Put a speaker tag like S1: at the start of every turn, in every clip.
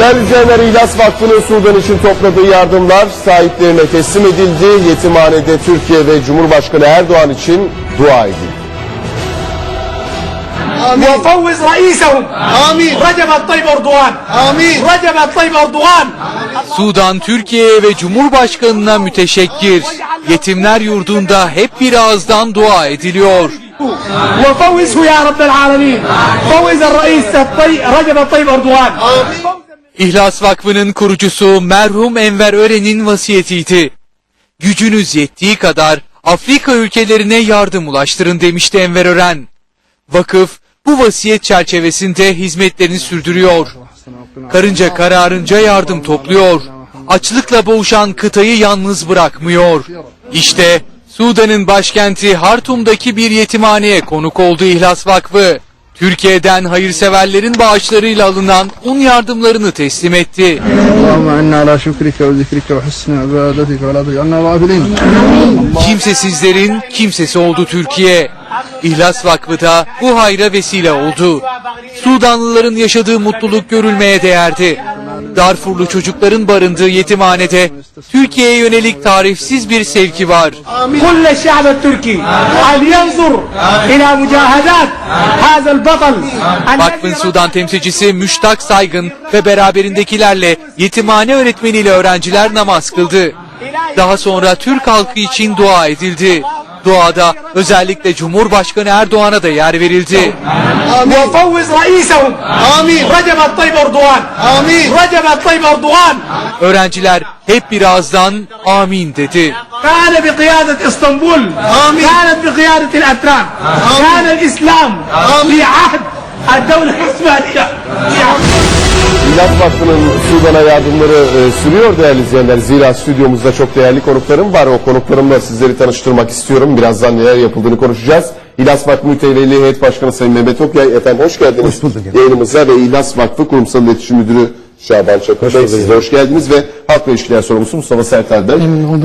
S1: Değerli izleyenler İhlas Vakfı'nın Sudan için topladığı yardımlar sahiplerine teslim edildi. Yetimhanede Türkiye ve Cumhurbaşkanı Erdoğan için dua edildi.
S2: وفوز رئيسهم
S3: آمين.
S2: رجب الطيب اردوغان
S3: آمين.
S2: رجب الطيب اردوغان
S4: Sudan Türkiye'ye ve Cumhurbaşkanı'na müteşekkir. Yetimler yurdunda hep bir ağızdan dua ediliyor.
S2: وفوزه يا رب العالمين فوز الرئيس الطيب رجب الطيب اردوغان
S4: İhlas Vakfı'nın kurucusu merhum Enver Ören'in vasiyetiydi. Gücünüz yettiği kadar Afrika ülkelerine yardım ulaştırın demişti Enver Ören. Vakıf bu vasiyet çerçevesinde hizmetlerini sürdürüyor. Karınca kararınca yardım topluyor. Açlıkla boğuşan kıtayı yalnız bırakmıyor. İşte Sudan'ın başkenti Hartum'daki bir yetimhaneye konuk oldu İhlas Vakfı. Türkiye'den hayırseverlerin bağışlarıyla alınan un yardımlarını teslim etti. Kimsesizlerin kimsesi oldu Türkiye. İhlas Vakfı da bu hayra vesile oldu. Sudanlıların yaşadığı mutluluk görülmeye değerdi. Darfurlu çocukların barındığı yetimhanede Türkiye'ye yönelik tarifsiz bir sevgi var.
S2: Kulle.
S4: Vakfın Sudan temsilcisi Müştak Saygın ve beraberindekilerle yetimhane öğretmeniyle öğrenciler namaz kıldı. Daha sonra Türk halkı için dua edildi. Duada özellikle Cumhurbaşkanı Erdoğan'a da yer verildi.
S2: وفوز رئيسهم
S3: آمين.
S2: رجب الطيب اردوغان
S3: آمين.
S2: رجب الطيب اردوغان
S4: Öğrenciler hep bir ağızdan amin dedi.
S2: كان بقيادة اسطنبول
S3: آمين.
S2: كانت بقيادة الأتراك كان الإسلام في عهد الدولة العثمانية
S1: Milat Vakfı'nın Sudan'a yardımları e, sürüyor değerli izleyenler. Zira stüdyomuzda çok değerli konuklarım var. O konuklarımla sizleri tanıştırmak istiyorum. Birazdan neler yapıldığını konuşacağız. İhlas Vakfı Mütevelli Heyet Başkanı Sayın Mehmet Okyay. Efendim hoş geldiniz
S3: hoş bulduk
S1: yayınımıza ve İhlas Vakfı Kurumsal İletişim Müdürü Şaban Çakır Bey. Siz hoş geldiniz ve Halkla İlişkiler Sorumlusu Mustafa Sertel Bey.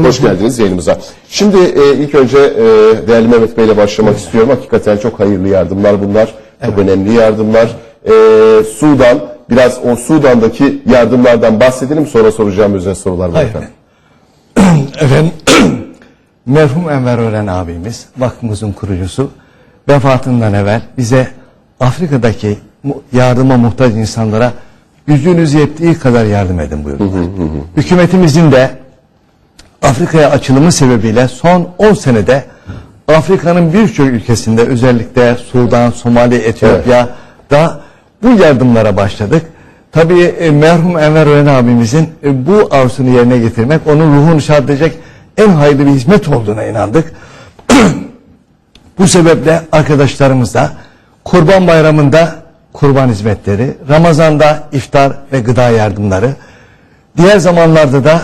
S1: Hoş geldiniz yayınımıza. Şimdi e, ilk önce e, değerli Mehmet Bey ile başlamak evet. istiyorum. Hakikaten çok hayırlı yardımlar bunlar. Çok önemli yardımlar. E, Sudan biraz o Sudan'daki yardımlardan bahsedelim sonra soracağım özel sorular var efendim.
S5: Efendim merhum Enver Ören abimiz vakfımızın kurucusu vefatından evvel bize Afrika'daki yardıma muhtaç insanlara gücünüz yettiği kadar yardım edin buyurdu. Hükümetimizin de Afrika'ya açılımı sebebiyle son 10 senede Afrika'nın birçok ülkesinde özellikle Sudan, Somali, Etiyopya'da bu yardımlara başladık. Tabii e, merhum Enver Ören abimizin e, bu arzusunu yerine getirmek, onun ruhunu şad edecek en hayırlı bir hizmet olduğuna inandık. Bu sebeple arkadaşlarımızla Kurban Bayramı'nda kurban hizmetleri, Ramazan'da iftar ve gıda yardımları, diğer zamanlarda da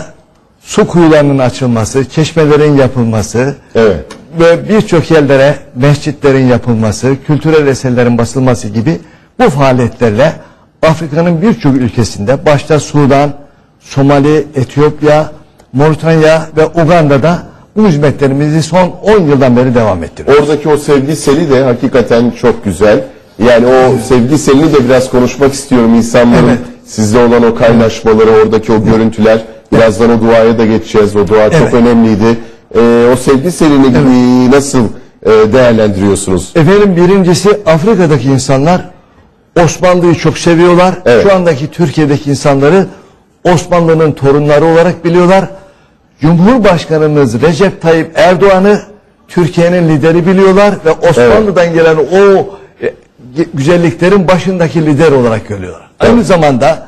S5: su kuyularının açılması, çeşmelerin yapılması
S1: Evet.
S5: ve birçok yerlere mescitlerin yapılması, kültürel eserlerin basılması gibi bu faaliyetlerle Afrika'nın birçok ülkesinde başta Sudan, Somali, Etiyopya, Moritanya ve Uganda'da bu hizmetlerimizi son 10 yıldan beri devam ettiriyoruz.
S1: Oradaki o sevgi seli de hakikaten çok güzel. Yani o sevgi selini de biraz konuşmak istiyorum insanların
S5: Evet.
S1: sizle olan o kaynaşmaları, oradaki o görüntüler. Birazdan o duaya da geçeceğiz. O dua çok
S5: Evet.
S1: önemliydi. Ee, o sevgi selini e, nasıl e, değerlendiriyorsunuz?
S5: Efendim birincisi Afrika'daki insanlar Osmanlı'yı çok seviyorlar.
S1: Evet.
S5: Şu andaki Türkiye'deki insanları Osmanlı'nın torunları olarak biliyorlar. Cumhurbaşkanımız Recep Tayyip Erdoğan'ı Türkiye'nin lideri biliyorlar ve Osmanlı'dan gelen o e, güzelliklerin başındaki lider olarak görüyorlar. Aynı zamanda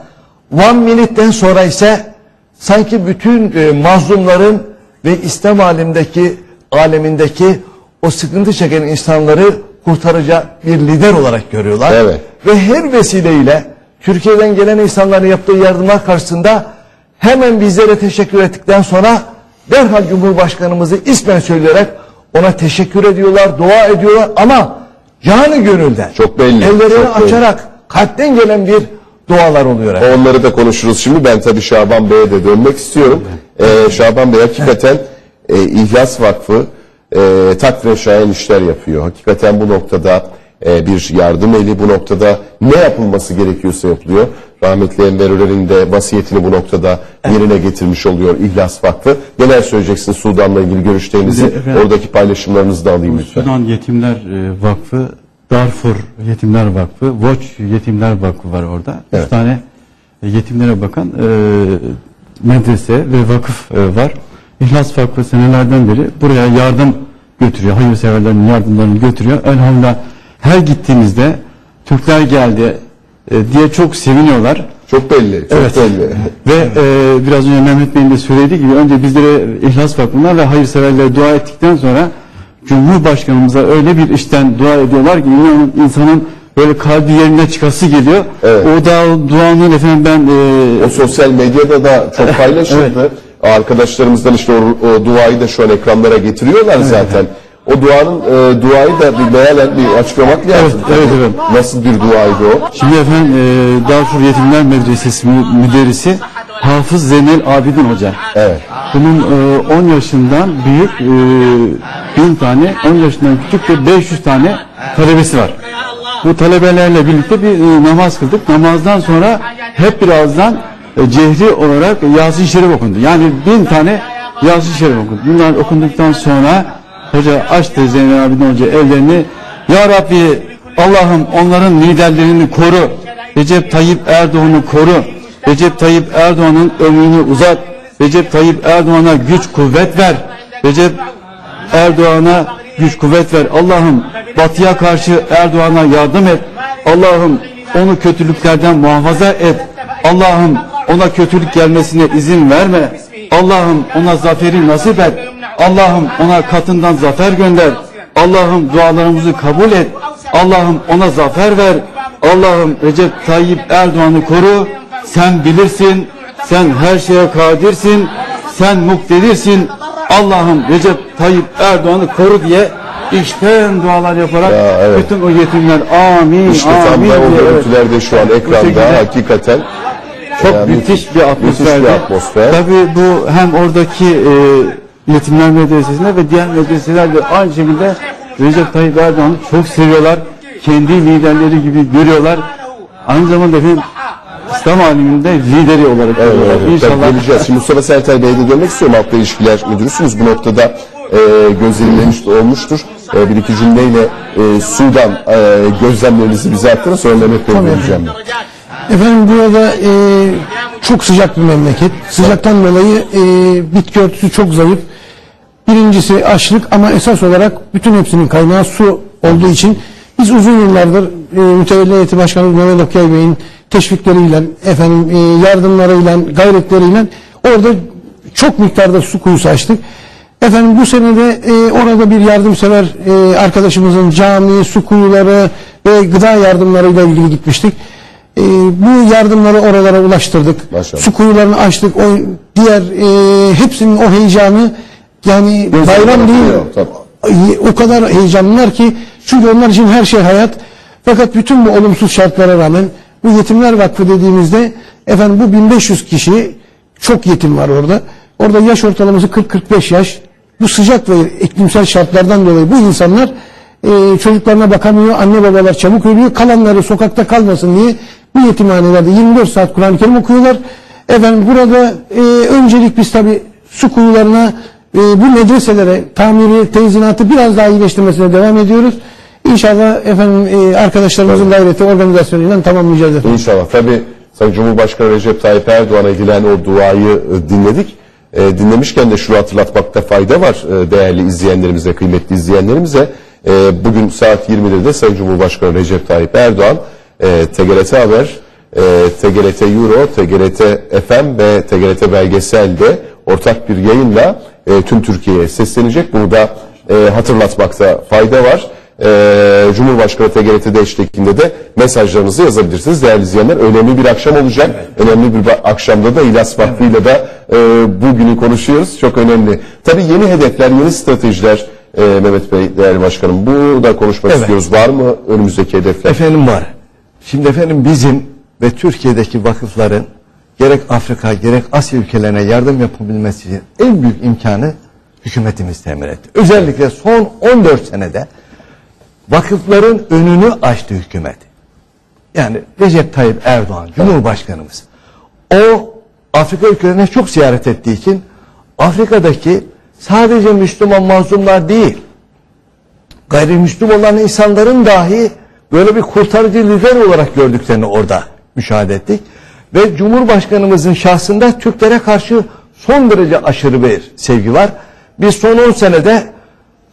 S5: One Minute'den sonra ise sanki bütün e, mazlumların ve İslam alemindeki alemindeki o sıkıntı çeken insanları kurtaracak bir lider olarak görüyorlar.
S1: Evet.
S5: Ve her vesileyle Türkiye'den gelen insanların yaptığı yardımlar karşısında hemen bizlere teşekkür ettikten sonra derhal Cumhurbaşkanımızı ismen söyleyerek ona teşekkür ediyorlar, dua ediyorlar ama canı gönülden.
S1: Çok belli,
S5: Ellerini
S1: çok belli.
S5: açarak kalpten gelen bir dualar oluyor. efendim.
S1: Onları da konuşuruz şimdi. Ben tabii Şaban Bey'e de dönmek istiyorum. Ee, Şaban Bey hakikaten e, İhlas Vakfı e, takdire şayan işler yapıyor. Hakikaten bu noktada e, bir yardım eli bu noktada ne yapılması gerekiyorsa yapılıyor. Rahmetli Enver Örer'in de vasiyetini bu noktada yerine getirmiş oluyor İhlas Vakfı. Neler söyleyeceksiniz Sudan'la ilgili görüşlerinizi?
S6: Efendim-
S1: Oradaki paylaşımlarınızı da alayım lütfen.
S6: Sudan Yetimler e, Vakfı, Darfur Yetimler Vakfı, Watch Yetimler Vakfı var orada.
S1: Evet.
S6: Üç tane yetimlere bakan e, medrese ve vakıf e, var. İhlas Vakfı senelerden beri buraya yardım götürüyor. Hayırseverlerin yardımlarını götürüyor. Elhamdülillah her gittiğimizde Türkler geldi e, diye çok seviniyorlar.
S1: Çok belli, çok
S6: Evet.
S1: belli.
S6: Ve e, biraz önce Mehmet Bey'in de söylediği gibi önce bizlere İhlas Vakfı'na ve hayırseverlere dua ettikten sonra Cumhurbaşkanımıza öyle bir işten dua ediyorlar ki inanın insanın böyle kalbi yerine çıkası geliyor.
S1: Evet.
S6: O da duanın efendim ben e,
S1: O sosyal medyada da çok paylaşıldı. Arkadaşlarımızdan işte o, o duayı da şu an ekranlara getiriyorlar zaten. O duanın e, duayı da bir mealen bir açıklamak lazım.
S6: Evet, evet, evet.
S1: Nasıl bir duaydı o?
S6: Şimdi efendim e, Darfur Yetimler Medresesi mü- müderrisi Hafız Zeynel Abidin Hoca.
S1: Evet.
S6: Bunun e, 10 yaşından büyük e, 1000 tane, 10 yaşından küçük de 500 tane talebesi var. Bu talebelerle birlikte bir e, namaz kıldık. Namazdan sonra hep birazdan e, cehri olarak Yasin Şerif okundu. Yani bin tane Yasin Şerif okundu. Bunlar okunduktan sonra hoca açtı Zeynel Abidin Hoca ellerini. Ya Rabbi Allah'ım onların liderlerini koru. Recep Tayyip Erdoğan'ı koru. Recep Tayyip Erdoğan'ın ömrünü uzat. Recep Tayyip Erdoğan'a güç kuvvet ver. Recep Erdoğan'a güç kuvvet ver. Allah'ım batıya karşı Erdoğan'a yardım et. Allah'ım onu kötülüklerden muhafaza et. Allah'ım ona kötülük gelmesine izin verme. Allah'ım ona zaferi nasip et. Allah'ım ona katından zafer gönder. Allah'ım dualarımızı kabul et. Allah'ım ona zafer ver. Allah'ım Recep Tayyip Erdoğan'ı koru. Sen bilirsin. Sen her şeye kadirsin. Sen muktedirsin. Allah'ım Recep Tayyip Erdoğan'ı koru diye içten dualar yaparak
S1: Ya, evet.
S6: bütün o yetimler amin
S1: İşte tam
S6: amin
S1: da o
S6: diye, evet.
S1: görüntüler de şu an ekranda hakikaten.
S6: Çok
S1: Yani
S6: müthiş bir atmosferdi.
S1: Müthiş bir atmosfer.
S6: Tabii bu hem oradaki e, yetimler medresesinde ve diğer medreselerde aynı şekilde Recep Tayyip Erdoğan'ı çok seviyorlar. Kendi liderleri gibi görüyorlar. Aynı zamanda efendim İslam aleminde lideri olarak
S1: Evet, evet,
S6: İnşallah
S1: geleceğiz. Şimdi Mustafa Sertel Bey'e de dönmek istiyorum. Halkla ilişkiler müdürüsünüz. Bu noktada e, gözlemleriniz de olmuştur. E, bir iki cümleyle e, Sudan e, gözlemlerinizi bize aktarın. Sonra Mehmet Bey'e döneceğim.
S7: Efendim burada e, çok sıcak bir memleket. Sıcaktan dolayı e, bitki örtüsü çok zayıf. Birincisi açlık ama esas olarak bütün hepsinin kaynağı su olduğu için biz uzun yıllardır e, Mütevelli Heyeti Başkanı Mehmet Okyay Bey'in teşvikleriyle, efendim e, yardımlarıyla, gayretleriyle orada çok miktarda su kuyusu açtık. Efendim bu sene de e, orada bir yardımsever e, arkadaşımızın cami, su kuyuları ve gıda yardımlarıyla ilgili gitmiştik. E, bu yardımları oralara ulaştırdık.
S1: Maşallah.
S7: Su kuyularını açtık. O diğer e, hepsinin o heyecanı yani bayram değil. Ay, O kadar heyecanlılar ki çünkü onlar için her şey hayat. Fakat bütün bu olumsuz şartlara rağmen bu Yetimler Vakfı dediğimizde efendim bu 1500 kişi çok yetim var orada. Orada yaş ortalaması 40-45 yaş. Bu sıcak ve iklimsel şartlardan dolayı bu insanlar e, çocuklarına bakamıyor. Anne babalar çabuk ölüyor. Kalanları sokakta kalmasın diye bu yetimhanelerde 24 saat Kur'an-ı Kerim okuyorlar. Efendim burada e, öncelik biz tabi su kuyularına e, bu medreselere tamiri, tezinatı biraz daha iyileştirmesine devam ediyoruz. İnşallah efendim e, arkadaşlarımızın gayreti organizasyonuyla tamamlayacağız efendim.
S1: İnşallah. Tabii Sayın Cumhurbaşkanı Recep Tayyip Erdoğan'a edilen o duayı e, dinledik. E, dinlemişken de şunu hatırlatmakta fayda var e, değerli izleyenlerimize, kıymetli izleyenlerimize. E, bugün saat 20'de Sayın Cumhurbaşkanı Recep Tayyip Erdoğan e, TGRT Haber, e, TGRT Euro, TGRT FM ve TGRT Belgesel'de ortak bir yayınla e, tüm Türkiye'ye seslenecek. Bunu da e, hatırlatmakta fayda var. Ee, Cumhurbaşkanı TGRT'de eşliğinde de mesajlarınızı yazabilirsiniz. Değerli izleyenler önemli bir akşam olacak. Önemli bir akşamda da İlyas Vakfı ile de e, bugünü konuşuyoruz. Çok önemli. Tabii yeni hedefler, yeni stratejiler e, Mehmet Bey, değerli başkanım. Bu da konuşmak
S5: Evet.
S1: istiyoruz. Var mı önümüzdeki hedefler?
S5: Efendim var. Şimdi efendim bizim ve Türkiye'deki vakıfların gerek Afrika gerek Asya ülkelerine yardım yapabilmesi için en büyük imkanı hükümetimiz temin etti. Özellikle son 14 senede vakıfların önünü açtı hükümet. Yani Recep Tayyip Erdoğan Cumhurbaşkanımız o Afrika ülkelerine çok ziyaret ettiği için Afrika'daki sadece Müslüman mazlumlar değil gayrimüslim olan insanların dahi böyle bir kurtarıcı lider olarak gördüklerini orada müşahede ettik. Ve Cumhurbaşkanımızın şahsında Türklere karşı son derece aşırı bir sevgi var. Biz son 10 senede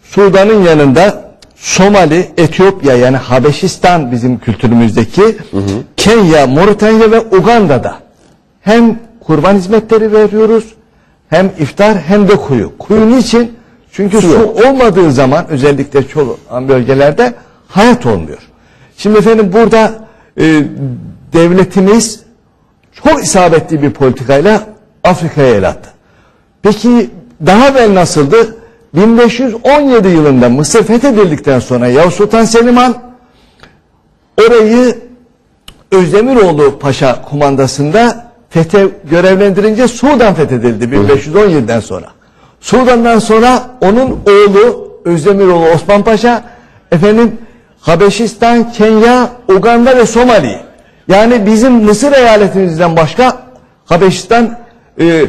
S5: Sudan'ın yanında Somali, Etiyopya yani Habeşistan bizim kültürümüzdeki Kenya, Moritanya ve Uganda'da hem kurban hizmetleri veriyoruz hem iftar hem de kuyu. Kuyu niçin? Çünkü su, olmadığı zaman özellikle çoğu bölgelerde hayat olmuyor. Şimdi efendim burada e, devletimiz çok isabetli bir politikayla Afrika'ya el attı. Peki daha evvel nasıldı? 1517 yılında Mısır fethedildikten sonra Yavuz Sultan Selim Han orayı Özdemiroğlu Paşa kumandasında fethe görevlendirince Sudan fethedildi 1517'den sonra. Sudan'dan sonra onun oğlu Özdemiroğlu Osman Paşa efendim Habeşistan, Kenya, Uganda ve Somali. Yani bizim Mısır eyaletimizden başka Habeşistan e,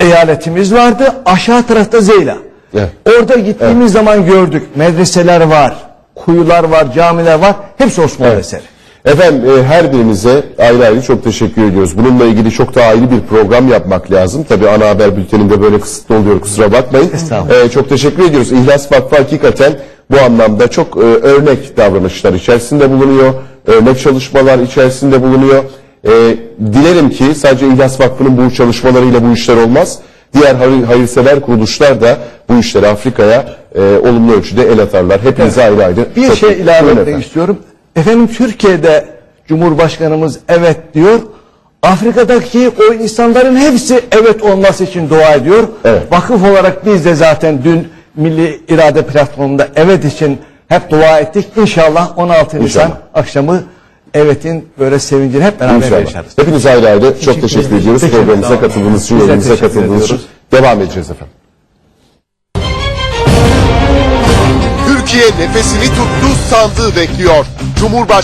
S5: eyaletimiz vardı. Aşağı tarafta Zeyla.
S1: Evet.
S5: Orada gittiğimiz zaman gördük. Medreseler var, kuyular var, camiler var. Hepsi Osmanlı eseri.
S1: Efendim e, her birinize ayrı ayrı çok teşekkür ediyoruz. Bununla ilgili çok daha ayrı bir program yapmak lazım. Tabii ana haber bülteninde böyle kısıtlı oluyor kusura bakmayın. E, çok teşekkür ediyoruz. İhlas Vakfı hakikaten bu anlamda çok e, örnek davranışlar içerisinde bulunuyor. Örnek çalışmalar içerisinde bulunuyor. E, dilerim ki sadece İhlas Vakfı'nın bu çalışmalarıyla bu işler olmaz. Diğer hayır, hayırsever kuruluşlar da bu işleri Afrika'ya e, olumlu ölçüde el atarlar. Hepinize ayrı ayrı.
S5: Bir
S1: çok-
S5: şey ilave etmek istiyorum. Efendim Türkiye'de Cumhurbaşkanımız evet diyor. Afrika'daki o insanların hepsi evet olması için dua ediyor.
S1: Evet.
S5: Vakıf olarak biz de zaten dün Milli İrade Platformu'nda evet için hep dua ettik. İnşallah 16 Nisan
S1: İnşallah.
S5: akşamı evetin böyle sevincini hep beraber
S1: İnşallah.
S5: yaşarız.
S1: Hepinize ayrı ayrı çok teşekkür ediyoruz.
S5: Teşekkür
S1: Programımıza
S5: ederim.
S1: katıldığınız için,
S5: teşekkür
S1: katıldığınız için.
S5: ediyoruz.
S1: Devam edeceğiz efendim.
S8: Türkiye nefesini tuttu sandığı bekliyor. Cumhurbaşkanı